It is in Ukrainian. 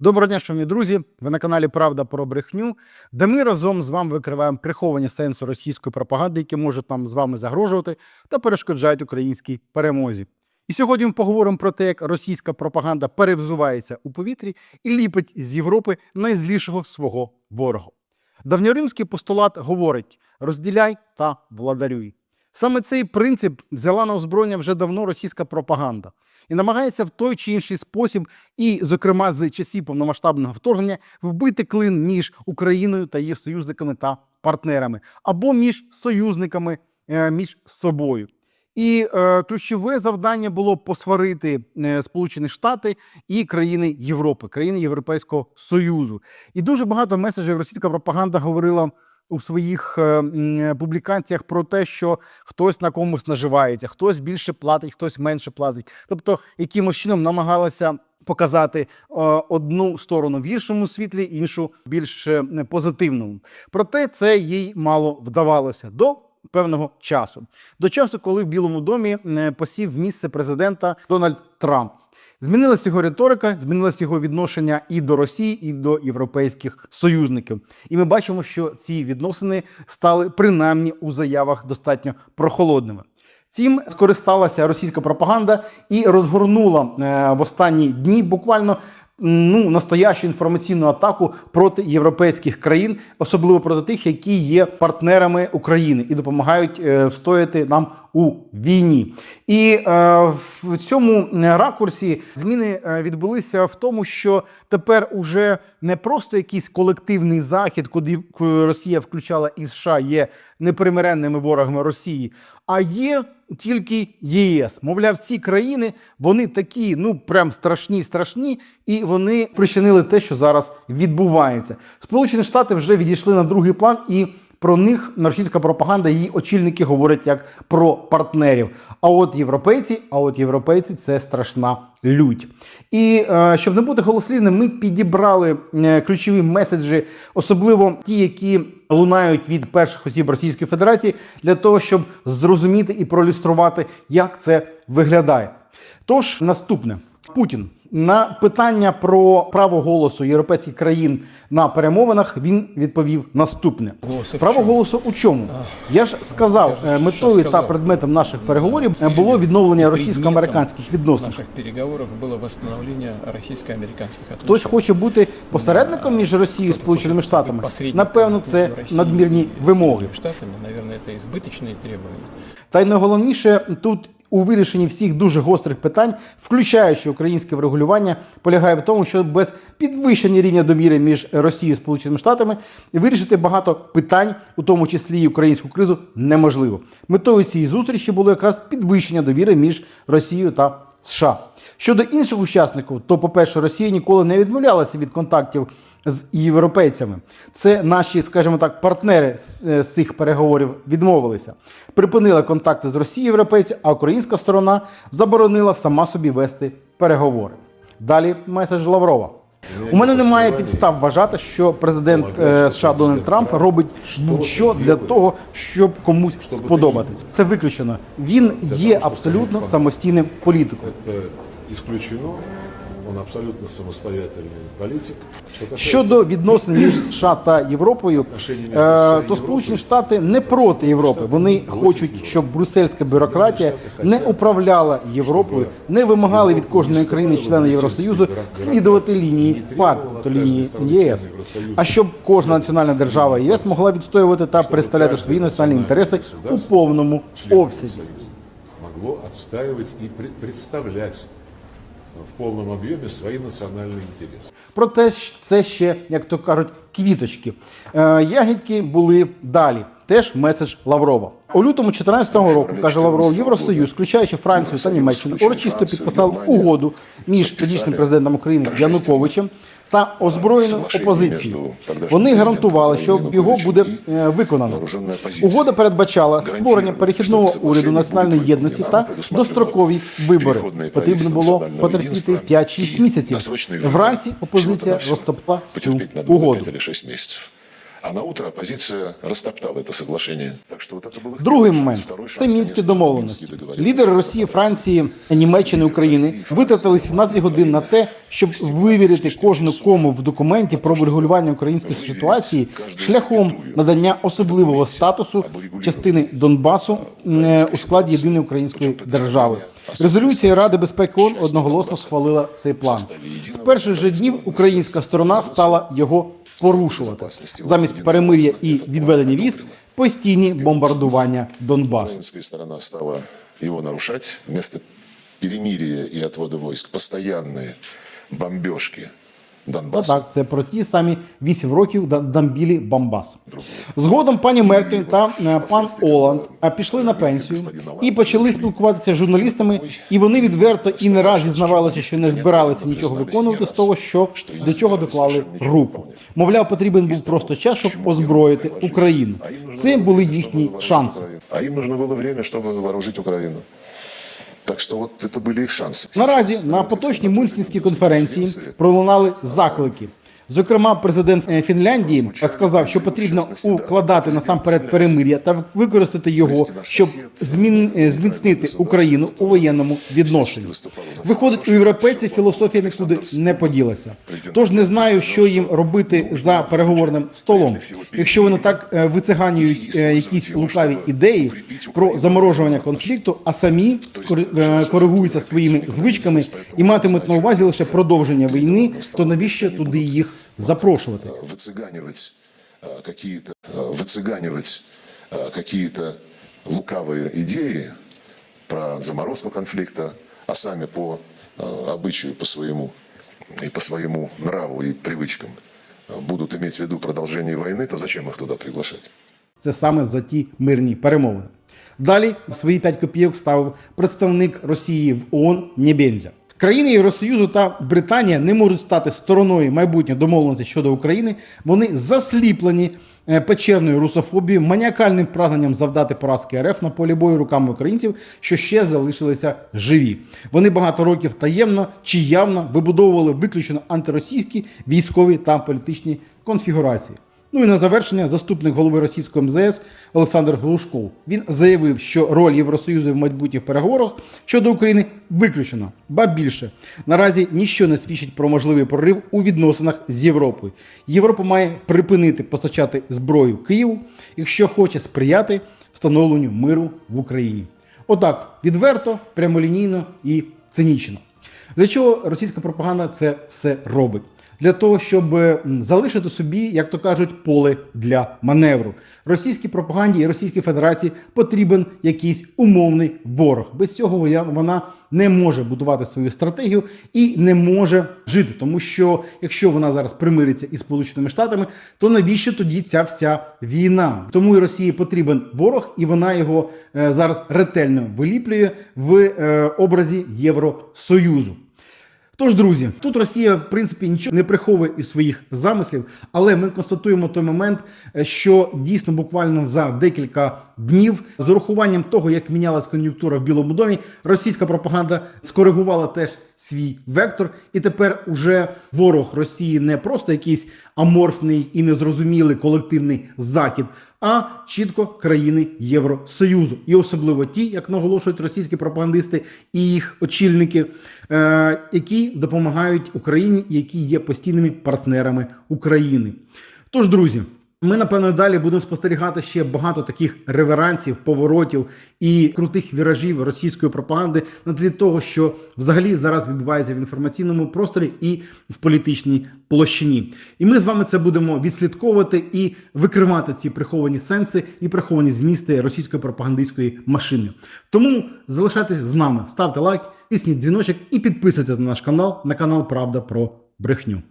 Доброго дня, шановні друзі. Ви на каналі Правда про брехню, де ми разом з вами викриваємо приховані сенси російської пропаганди, які можуть нам з вами загрожувати та перешкоджають українській перемозі. І сьогодні ми поговоримо про те, як російська пропаганда перевзувається у повітрі і ліпить з Європи найзлішого свого ворога. Давньоримський постулат говорить: розділяй та владарюй. Саме цей принцип взяла на озброєння вже давно російська пропаганда і намагається в той чи інший спосіб, і, зокрема, з часів повномасштабного вторгнення, вбити клин між Україною та її союзниками та партнерами, або між союзниками е, між собою. І е, ключове завдання було посварити е, Сполучені Штати і країни Європи, країни Європейського Союзу. І дуже багато меседжів російська пропаганда говорила у своїх е, публікаціях про те, що хтось на комусь наживається, хтось більше платить, хтось менше платить. Тобто, якимось чином намагалася показати е, одну сторону в гіршому світлі, іншу більш е, позитивному. Проте це їй мало вдавалося до певного часу. До часу, коли в Білому домі е, посів місце президента Дональд Трамп. Змінилася його риторика, змінилося його відношення і до Росії, і до європейських союзників. І ми бачимо, що ці відносини стали принаймні у заявах достатньо прохолодними. Цим скористалася російська пропаганда і розгорнула е, в останні дні буквально ну, настоящу інформаційну атаку проти європейських країн, особливо проти тих, які є партнерами України і допомагають е, встояти нам у війні. І е, в цьому ракурсі зміни е, відбулися в тому, що тепер уже не просто якийсь колективний захід, куди Росія включала і США є непримиренними ворогами Росії, а є тільки ЄС. Мовляв, ці країни вони такі, ну прям страшні, страшні, і вони причинили те, що зараз відбувається. Сполучені Штати вже відійшли на другий план і. Про них російська пропаганда, її очільники говорять як про партнерів. А от європейці, а от європейці це страшна лють. І е, щоб не бути голослівним, ми підібрали е, ключові меседжі, особливо ті, які лунають від перших осіб Російської Федерації, для того, щоб зрозуміти і проілюструвати, як це виглядає. Тож наступне Путін. На питання про право голосу європейських країн на перемовинах він відповів наступне: Голосу в право чому? голосу у чому? Я ж сказав, Я ж е, що метою та сказав? предметом наших переговорів е, Цілью було відновлення і російсько-американських відносин. наших переговоров было восстановление российско-американских отношений. Хтось хоче бути посередником між Росією і Сполученими Штатами. Посредником Напевно, це между Россией надмірні и вимоги. Соединенными Штатами, наверное, это избыточные требования. Та й найголовніше тут у вирішенні всіх дуже гострих питань, включаючи українське врегулювання, полягає в тому, що без підвищення рівня довіри між Росією і Сполученими Штатами вирішити багато питань, у тому числі і українську кризу, неможливо. Метою цієї зустрічі було якраз підвищення довіри між Росією та США. Щодо інших учасників, то, по-перше, Росія ніколи не відмовлялася від контактів з європейцями. Це наші, скажімо так, партнери з, е, цих переговорів відмовилися. Припинили контакти з Росією європейці, а українська сторона заборонила сама собі вести переговори. Далі меседж Лаврова. У мене немає підстав вважати, що президент е, США Дональд Трамп робить будь-що для того, щоб комусь сподобатись. Це виключено. Він є абсолютно самостійним політиком. Это Он абсолютно самостоятельный политик. Щодо відносин між США та Європою, е, то Сполучені Штати не проти Європи. Вони хочуть, щоб брюссельська бюрократія не управляла Європою, не вимагали від кожної країни-члена Євросоюзу слідувати лінії партії, то лінії ЄС. А щоб кожна національна держава ЄС могла відстоювати та представляти свої національні інтереси у повному обсязі. могло отстаивать и пред- представлять в полном объеме свои национальные интересы. Проте ж це ще, як то кажуть, квіточки. Е, ягідки були далі. Теж меседж Лаврова. У лютому 2014 року, каже Лавров, Євросоюз, включаючи Францію та Німеччину, урочисто підписав угоду між тодішнім президентом України Януковичем та озброєну опозицію. Вони гарантували, що його буде е, виконано. Угода передбачала створення перехідного уряду національної єдності та дострокові вибори. Потрібно було потерпіти 5-6 місяців. Вранці опозиція розтопла цю угоду. А на утро оппозиция растоптала это соглашение. Так что вот это был их Другий первый момент шанс. Второй це шанс, мінські конечно, домовленості. Минские договоренности. Лідери Росії, Франції, Німеччини, України витратили 17 годин на те, щоб вивірити кожну кому в документі про врегулювання української ситуації шляхом надання особливого статусу частини Донбасу е, у складі єдиної української держави. Резолюція Ради безпеки ООН одноголосно схвалила цей план. З перших же днів українська сторона стала його порушувати замість перемир'я і відведення військ. Постійні бомбардування Донбасу. Українська сторона стала його нарушать. Вместо перемир'я і відводу військ постійні бомбежки Та Донбасса. так, це про ті самі 8 років Да- Дамбілі Бамбас. Згодом пані Меркель та е, пан Оланд е, пішли на пенсію і почали спілкуватися з журналістами, і вони відверто і не раз зізнавалися, що не збиралися нічого виконувати з того, що до чого доклали руку. Мовляв, потрібен був просто час, щоб озброїти Україну. А им нужно Це было були время, їхні чтобы вооружить шанси. Украину. А им нужно было время, чтобы вооружить Украину. Так что вот это были их шансы. Наразі Сейчас на это поточній всё мюнхенській готовится конференції конференция. пролунали заклики. Зокрема, президент е, Фінляндії сказав, що потрібно укладати насамперед перемир'я та використати його, щоб змін, е, зміцнити Україну у воєнному відношенні. Виходить, у європейців філософія нікуди не поділася. Тож не знаю, що їм робити за переговорним столом. Якщо вони так е, вициганюють е, якісь лукаві ідеї про заморожування конфлікту, а самі кори- коригуються своїми звичками і матимуть на увазі лише продовження війни, то навіщо туди їх запрошувати? выцыганивать э, какие-то э, выцыганивать э, какие-то лукавые идеи про заморозку конфликта, а сами по э, обычаю, по своему и по своему нраву и привычкам э, будут иметь в виду продолжение войны, то зачем их туда приглашать? Це саме за ті мирні перемовини. Далі свої 5 копійок ставив представник Росії в ООН Нєбензя. Країни Євросоюзу та Британія не можуть стати стороною майбутньої домовленості щодо України. Вони засліплені е, печерною русофобією, маніакальним прагненням завдати поразки РФ на полі бою руками українців, що ще залишилися живі. Вони багато років таємно чи явно вибудовували виключно антиросійські військові та політичні конфігурації. Ну і на завершення заступник голови російського МЗС Олександр Глушков. Він заявив, що роль Євросоюзу в майбутніх переговорах щодо України виключена. Ба більше наразі ніщо не свідчить про можливий прорив у відносинах з Європою. Європа має припинити постачати зброю Києву, якщо хоче сприяти встановленню миру в Україні. Отак відверто, прямолінійно і цинічно. Для чого російська пропаганда це все робить? Для того, щоб залишити собі, як то кажуть, поле для маневру. Російській пропаганді і Російській Федерації потрібен якийсь умовний ворог. Без цього вона не може будувати свою стратегію і не може жити. Тому що якщо вона зараз примириться із Сполученими Штатами, то навіщо тоді ця вся війна? Тому і Росії потрібен ворог, і вона його е, зараз ретельно виліплює в е, образі Євросоюзу. Тож, друзі, тут Росія, в принципі, нічого не приховує із своїх замислів, але ми констатуємо той момент, е, що дійсно буквально за декілька днів, з урахуванням того, як мінялась кон'юнктура в Білому домі, російська пропаганда скоригувала теж свій вектор, і тепер уже ворог Росії не просто якийсь аморфний і незрозумілий колективний захід, а чітко країни Євросоюзу, і особливо ті, як наголошують російські пропагандисти і їх очільники, е, які допомагають Україні які є постійними партнерами України. Тож, друзі. Ми, напевно, далі будемо спостерігати ще багато таких реверансів, поворотів і крутих віражів російської пропаганди на тлі того, що взагалі зараз відбувається в інформаційному просторі і в політичній площині. І ми з вами це будемо відслідковувати і викривати ці приховані сенси і приховані змісти російської пропагандистської машини. Тому залишайтесь з нами, ставте лайк, тисніть дзвіночок і підписуйтесь на наш канал на канал Правда про брехню.